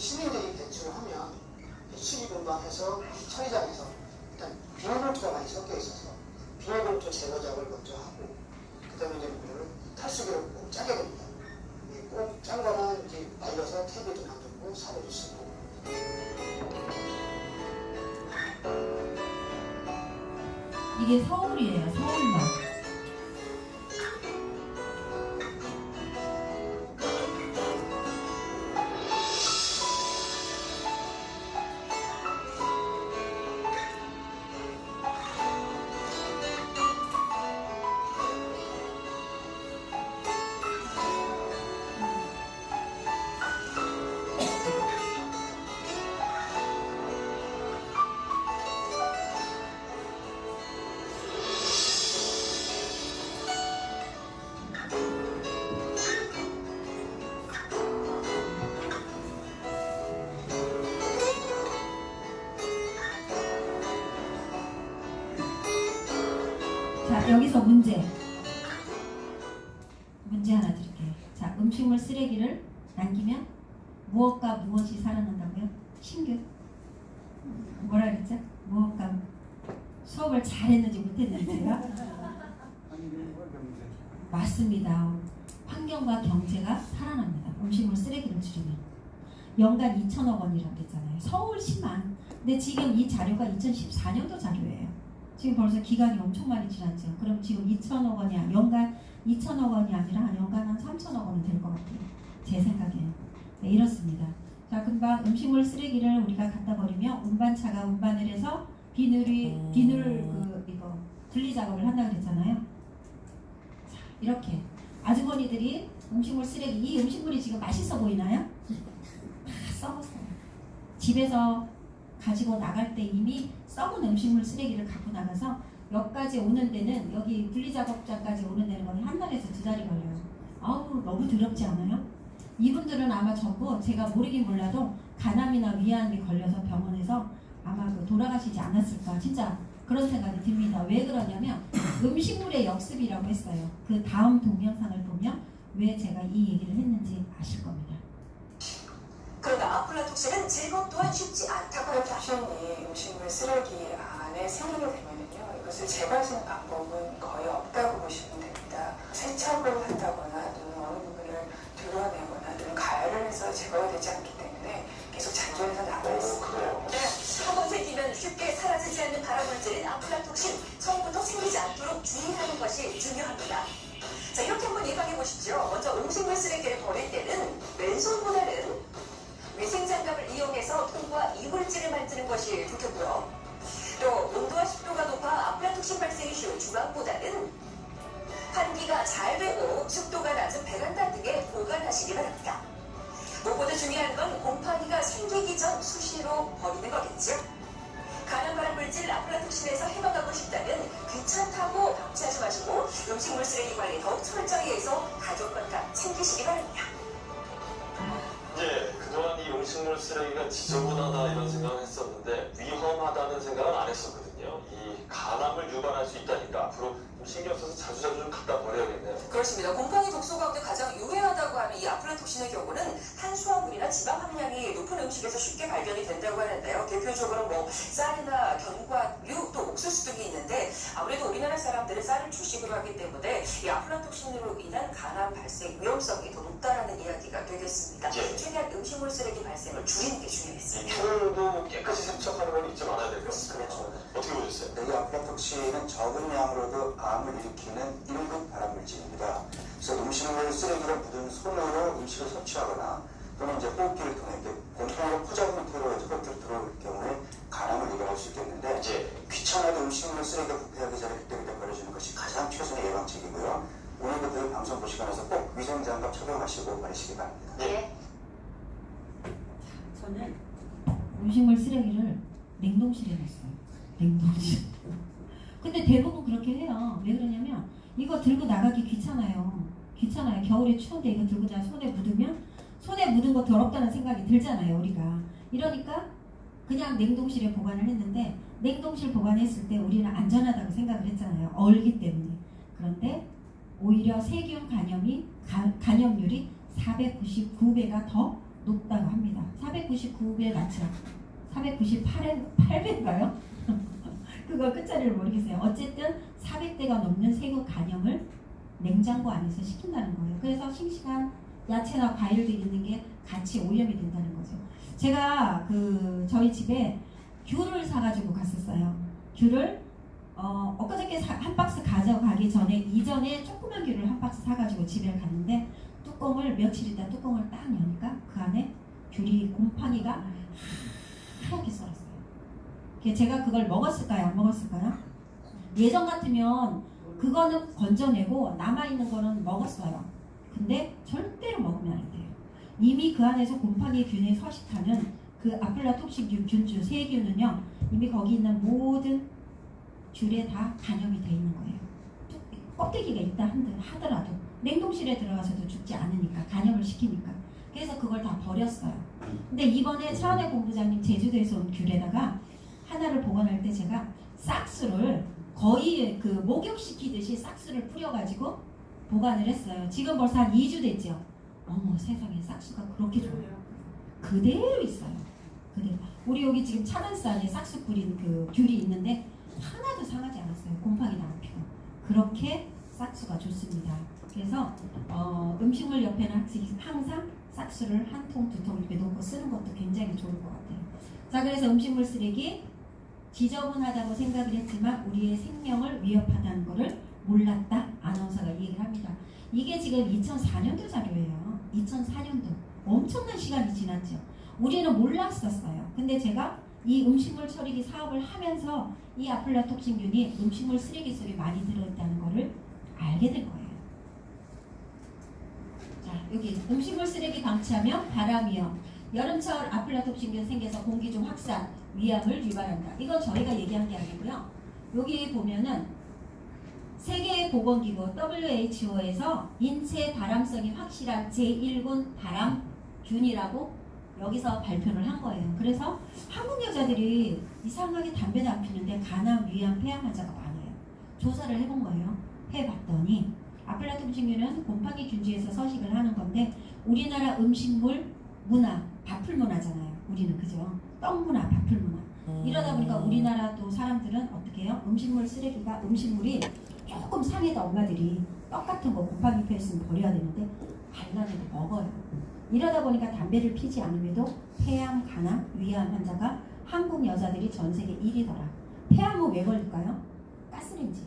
시민들이 배출을 하면 분방해서 처리장에서 일단 비닐봉투가 많이 섞여 있어서 비닐봉투 제거 작업을 먼저 하고 그 다음에 이제 물을 탈수기로 꼭 짜게 됩니다. 꼭 짠 거는 이제 말려서 탭에도 만들고 사료도 쓰고 이게 서울이에요. 서울만. 자, 여기서 문제. 문제 하나 드릴게요. 자, 음식물 쓰레기를 남기면 무엇과 무엇이 살아난다고요? 신규. 뭐라 그랬죠? 무엇과 수업을 잘했는지 못했는지 제가 맞습니다. 환경과 경제가 살아납니다. 음식물 쓰레기를 줄이면 연간 2천억 원이라고 했잖아요. 서울시만. 근데 지금 이 자료가 2014년도 자료예요. 지금 벌써 기간이 엄청 많이 지났죠. 그럼 지금 2천억 원이 야 연간 2천억 원이 아니라 연간 한 3천억 원은 될 것 같아요. 제 생각에는. 네, 이렇습니다. 자, 금방 음식물 쓰레기를 우리가 갖다 버리면 운반차가 운반을 해서 비늘이 비늘 그 이거 분리 작업을 한다 그랬잖아요. 자, 이렇게 아주머니들이 음식물 쓰레기 이 음식물이 지금 맛있어 보이나요? 다 썩었어요. 집에서 가지고 나갈 때 이미 썩은 음식물 쓰레기를 갖고 나가서 여기까지 오는 데는 여기 분리작업장까지 오는 데는 거의 한 달에서 두 달이 걸려요. 아우 너무 더럽지 않아요? 이분들은 아마 전부 제가 모르긴 몰라도 간암이나 위암이 걸려서 병원에서 아마 그 돌아가시지 않았을까 진짜 그런 생각이 듭니다. 왜 그러냐면 음식물의 역습이라고 했어요. 그 다음 동영상을 보면 왜 제가 이 얘기를 했는지 아실 겁니다. 그러나 아플라톡신은 제거 또한 쉽지 않다고 합니다. 탑션이 음식물 쓰레기 안에 생기게 되면요 이것을 제거하시는 방법은 거의 없다고 보시면 됩니다. 세척을 한다거나 만드는 것이 좋겠고요. 또 온도와 습도가 높아 아플라톡신 발생이 쉬운 주방보다는 환기가 잘 되고 습도가 낮은 베란다 등에 보관하시기 바랍니다. 무엇보다 중요한 건 곰팡이가 생기기 전 수시로 버리는 거겠죠. 간암 발암 물질 아플라톡신에서 해방하고 싶다면 귀찮다고 방치하지 마시고 음식물 쓰레기 관리 더욱 철저히 해서 가족 건강 챙기시기 바랍니다. 예, 그동안 이 음식물 쓰레기가 지저분하다 이런 생각을 했었는데 위험하다는 생각은 안 했었거든요. 이 간암을 유발할 수 있다니까 앞으로 좀 신경 써서 자주자주 좀 갖다 버려야겠네요. 그렇습니다. 곰팡이 독소 가운데 가장 유해하다고 하는 이 아플라톡신의 경우는 지방 함량이 높은 음식에서 쉽게 발견이 된다고 하는데요. 대표적으로 뭐 쌀이나 견과류 또 옥수수 등이 있는데 아무래도 우리나라 사람들은 쌀을 주식으로 하기 때문에 이 아플라톡신으로 인한 간암 발생 위험성이 더 높다라는 이야기가 되겠습니다. 예. 최대한 음식물 쓰레기 발생을 줄이는 게이 중요했습니다. 털도 깨끗이 세척하는 건 잊지 말아야 될것 같습니다. 어떻게 보셨어요? 이 아플라톡신은 적은 양으로도 암을 일으키는 1급 발암물질입니다. 그래서 음식물 쓰레기가 묻은 손으로 음식을 섭취하거나 또는 이제 호흡기를 통해 이렇게 곰팡이로 포장 형태로 흡입 들어올 경우에 간암을 유발할 수 있겠는데 이제 귀찮아도 음식물 쓰레기가 부패하기 전에 그때그때 버려주는 것이 가장 최선의 예방책이고요. 오늘부터 이 방송 보시고 나서 꼭 위생장갑 착용하시고 버리시기 바랍니다. 예. 저는 음식물 쓰레기를 냉동실에 놨어요. 냉동실. 근데 대부분 그렇게 해요. 왜 그러냐면 이거 들고 나가기 귀찮아요. 귀찮아요. 겨울에 추운데 이거 들고 나 손에 묻으면 손에 묻은 거 더럽다는 생각이 들잖아요. 우리가. 이러니까 그냥 냉동실에 보관을 했는데 냉동실 보관했을 때 우리는 안전하다고 생각을 했잖아요. 얼기 때문에. 그런데 오히려 세균 감염이 가- 감염률이 499배가 더 높다고 합니다. 400 499배 맞죠? 498회 8배인가요? 그거 끝자리를 모르겠어요. 어쨌든 400대가 넘는 세부 간염을 냉장고 안에서 시킨다는 거예요. 그래서 싱싱한 야채나 과일들이 있는 게 같이 오염이 된다는 거죠. 제가 그 저희 집에 귤을 사가지고 갔었어요. 귤을 어, 엊그저께 사- 한 박스 가져가기 전에 이전에 조그만 귤을 한 박스 사가지고 집에 갔는데 뚜껑을 며칠 있다 뚜껑을 딱 여니까 그 안에 귤이 곰팡이가 하얗게 썰었어요. 제가 그걸 먹었을까요? 안 먹었을까요? 예전 같으면 그거는 건져내고 남아있는 거는 먹었어요. 근데 절대로 먹으면 안 돼요. 이미 그 안에서 곰팡이 균에 서식하는 그 아플라톡신 균주 세균은요 이미 거기 있는 모든 귤에 다 간염이 돼 있는 거예요. 뚝- 껍데기가 있다 하더라도 냉동실에 들어가서도 죽지 않으니까 간염을 시키니까 그래서 그걸 다 버렸어요. 근데 이번에 차은혜 본부장님 제주도에서 온 귤에다가 하나를 보관할 때 제가 싹스를 거의 그 목욕시키듯이 싹스를 뿌려가지고 보관을 했어요. 지금 벌써 한 2주 됐죠. 어머 세상에 싹스가 그렇게 좋아요. 그대로 있어요. 그대로. 우리 여기 지금 차단스 안에 싹스 뿌린 그 귤이 있는데 하나도 상하지 않았어요. 곰팡이도 안 피고. 그렇게 싹수가 좋습니다. 그래서 어, 음식물 옆에는 항상 싹수를 한 통, 두 통 이렇게 놓고 쓰는 것도 굉장히 좋을 것 같아요. 자, 그래서 음식물 쓰레기 지저분하다고 생각을 했지만 우리의 생명을 위협하다는 것을 몰랐다. 아나운서가 이 얘기를 합니다. 이게 지금 2004년도 자료예요. 2004년도. 엄청난 시간이 지났죠. 우리는 몰랐었어요. 근데 제가 이 음식물 처리기 사업을 하면서 이 아플라톡신균이 음식물 쓰레기 속에 많이 들어있다는 것을 알게 된 거예요. 자, 여기 음식물 쓰레기 방치하면 바람 위험, 여름철 아플라톡신균 생겨서 공기 중 확산, 위암을 유발한다. 이건 저희가 얘기한 게 아니고요. 여기 보면은 세계보건기구 WHO에서 인체 발암성이 확실한 제1군 발암균이라고 여기서 발표를 한 거예요. 그래서 한국 여자들이 이상하게 담배도 안 피는데 간암, 위암, 폐암 환자가 많아요. 조사를 해본 거예요. 해봤더니 아플라토신균은 곰팡이 균주에서 서식을 하는 건데 우리나라 음식물 문화, 밥풀 문화잖아요. 우리는 그죠? 떡 문화, 밥풀 문화. 이러다 보니까 우리나라 또 사람들은 어떻게 해요? 음식물 쓰레기가 음식물이 조금 상해도 엄마들이 떡 같은 거 곰팡이 펴있으면 버려야 되는데 발라내고 먹어요. 이러다 보니까 담배를 피지 않음에도 폐암, 간암, 위암 환자가 한국 여자들이 전 세계 1위더라. 폐암은 왜 걸릴까요? 가스레인지.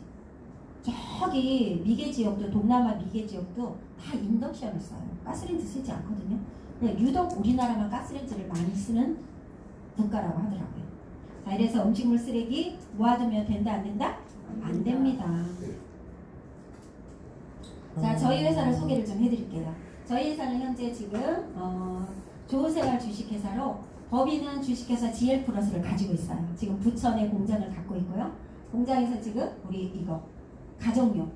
저기 미개 지역도 동남아 미개 지역도 다 인덕션을 써요. 가스레인지 쓰지 않거든요. 유독 우리나라만 가스레인지를 많이 쓰는 국가라고 하더라고요. 자, 이래서 음식물 쓰레기 모아두면 된다 안 된다? 안 됩니다. 자, 저희 회사를 소개를 좀 해드릴게요. 저희 회사는 현재 지금 어, 좋은생활 주식회사로 법인은 주식회사 GL 플러스를 가지고 있어요. 지금 부천에 공장을 갖고 있고요. 공장에서 지금 우리 이거 가정용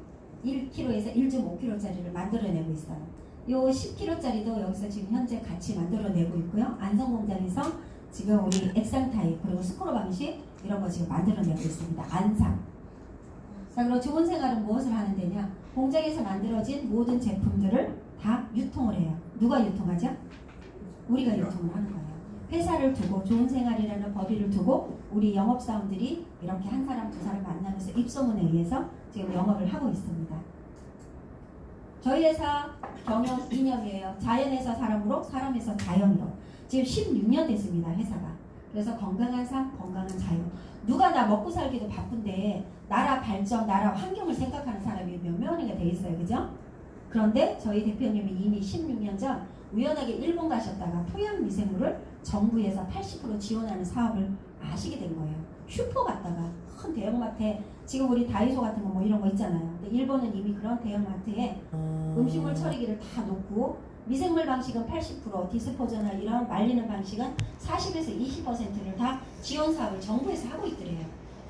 1kg에서 1.5kg짜리를 만들어내고 있어요. 요 10kg짜리도 여기서 지금 현재 같이 만들어내고 있고요. 안성 공장에서 지금 우리 액상 타입 그리고 스크로 방식 이런 거 지금 만들어내고 있습니다. 안상. 자, 그럼 좋은 생활은 무엇을 하는 데냐? 공장에서 만들어진 모든 제품들을 다 유통을 해요. 누가 유통하죠? 우리가 유통을 하는 거예요. 회사를 두고 좋은 생활이라는 법인을 두고 우리 영업사원들이 이렇게 한 사람 두 사람 만나면서 입소문에 의해서 지금 영업을 하고 있습니다. 저희 회사 경영 2년이에요. 자연에서 사람으로, 사람에서 자연으로. 지금 16년 됐습니다, 회사가. 그래서 건강한 삶, 건강한 자유. 누가 나 먹고 살기도 바쁜데 나라 발전, 나라 환경을 생각하는 사람이 몇 명이나 돼 있어요, 그죠? 그런데 저희 대표님이 이미 16년 전 우연하게 일본 가셨다가 토양 미생물을 정부에서 80% 지원하는 사업을 아시게 된 거예요. 슈퍼 갔다가 큰 대형마트에 지금 우리 다이소 같은 거 뭐 이런 거 있잖아요. 근데 일본은 이미 그런 대형마트에 음식물 처리기를 다 놓고 미생물 방식은 80% 디스포저나 이런 말리는 방식은 40에서 20%를 다 지원 사업을 정부에서 하고 있더래요.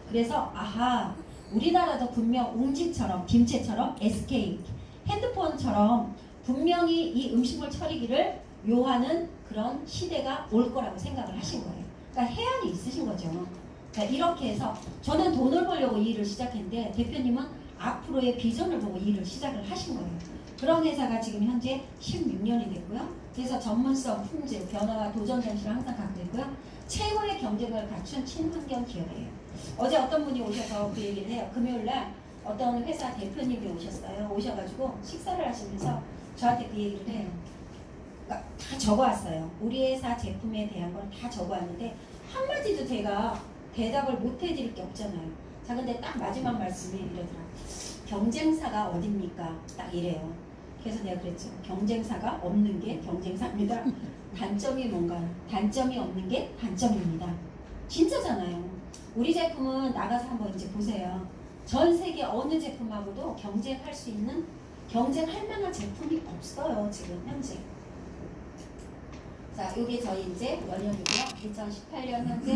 그래서 아하 우리나라도 분명 웅진처럼 김치처럼 SK 핸드폰처럼 분명히 이 음식물 처리기를 요하는 그런 시대가 올 거라고 생각을 하신 거예요. 그러니까 해안이 있으신 거죠. 그러니까 이렇게 해서 저는 돈을 벌려고 이 일을 시작했는데 대표님은 앞으로의 비전을 보고 이 일을 시작을 하신 거예요. 그런 회사가 지금 현재 16년이 됐고요. 그래서 전문성, 품질, 변화와 도전 정신을 항상 갖고 있고요. 최고의 경쟁을 갖춘 친환경 기업이에요. 어제 어떤 분이 오셔서 그 얘기를 해요. 금요일 날 어떤 회사 대표님이 오셨어요. 오셔가지고 식사를 하시면서 저한테 그 얘기를 해요. 그러니까 다 적어왔어요. 우리 회사 제품에 대한 걸 다 적어왔는데 한마디도 제가 대답을 못 해드릴 게 없잖아요. 자, 근데 딱 마지막 말씀이 이러더라. 경쟁사가 어딥니까? 딱 이래요. 그래서 내가 그랬죠. 경쟁사가 없는 게 경쟁사입니다. 단점이 뭔가요? 단점이 없는 게 단점입니다. 진짜잖아요. 우리 제품은 나가서 한번 이제 보세요. 전 세계 어느 제품하고도 경쟁할 수 있는 경쟁할 만한 제품이 없어요. 지금 현재. 자, 이게 저희 이제 연령이고요. 2018년 현재